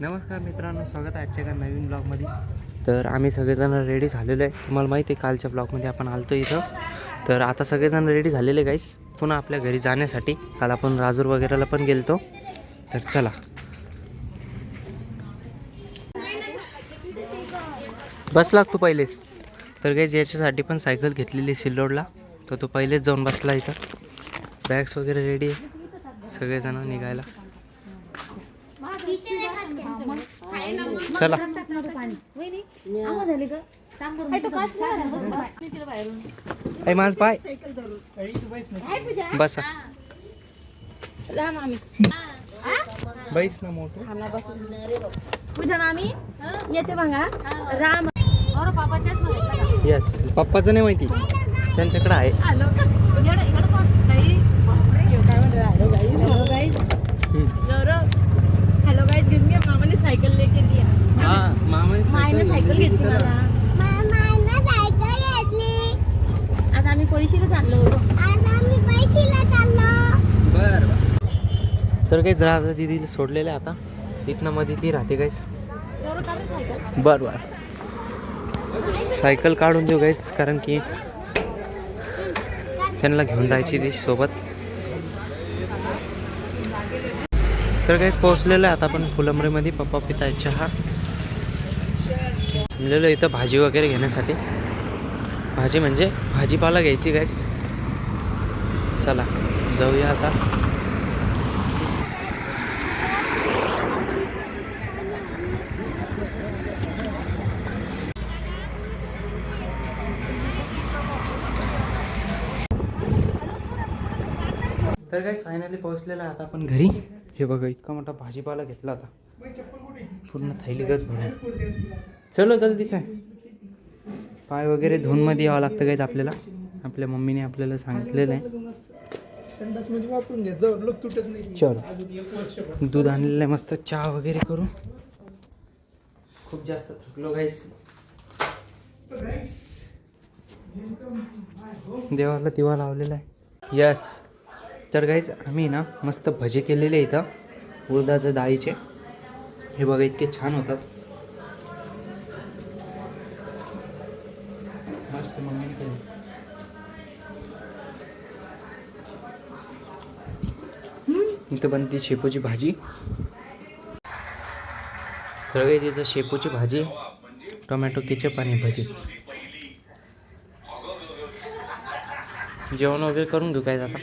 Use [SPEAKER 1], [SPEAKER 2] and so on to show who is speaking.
[SPEAKER 1] नमस्कार मित्रांनो स्वागत आहे आजच्या एका नवीन ब्लॉगमध्ये तर आम्ही सगळेजण रेडी झालेलो आहे. तुम्हाला माहिती आहे कालच्या ब्लॉगमध्ये आपण आलतो इथं. तर आता सगळेजण रेडी झालेले गाईस पुन्हा आपल्या घरी जाण्यासाठी. काल आपण राजूर वगैरेला पण गेलतो. तर चला. बस लागतो पहिलेच. तर गाईज याच्यासाठी पण सायकल घेतलेली सिल्लोडला. तर तो पहिलेच जाऊन बसला इथं. बॅग्स वगैरे रेडी आहे. सगळेजण निघायला. चला. ऐ माझ पाय. बसा बैस. ना मोठं.
[SPEAKER 2] पूजा मामी येते बघा. राम
[SPEAKER 1] येस पप्पाचं नाही माहिती. त्यांच्याकडे आहे.
[SPEAKER 2] सायकल घेतली. मला आज आम्ही पळशीला चाललो.
[SPEAKER 3] आज आम्ही पैशीला चाललो.
[SPEAKER 1] बर तर काहीच राहता दिदीला सोडलेलं आहे आता. इथनं मध्ये ती राहते काहीच बर बर. सायकल काढून देऊ गाईस कारण की त्यांना घेऊन जायची ती सोबत. तर काहीच पोहोचलेलं आहे आता आपण फुलंबरीमध्ये पप्पा पिता चहा थांबलेलो इथं भाजी वगैरे घेण्यासाठी. भाजी म्हणजे भाजीपाला घ्यायची गाईस चला जाऊया आता. तर काय फायनली पोहोचलेला आता आपण घरी. हे बघा इतका मोठा भाजीपाला घेतला आता. पूर्ण थैली भरून. चलो चल हो, आहे पाय वगैरे धुवूनमध्ये यावं लागतं काहीच आपल्याला. आपल्या मम्मीने आपल्याला सांगितलेलं आहे. चलो. दूध आणलेलं आहे मस्त चहा वगैरे करू. खूप जास्त थकलो गाईस देवाला दिवा लावलेला आहे. यस तर गाईज आम्ही ना मस्त भजे केलेले आहे इथं. उडदाचे डाळीचे. हे बघा इतके छान होतात. मस्त मम्मीने इथं बनते शेपूची भाजी. तर गाईज इथं शेपूची भाजी टोमॅटो केचप आणि भजी. जेवण वगैरे करून घेऊ काय आता.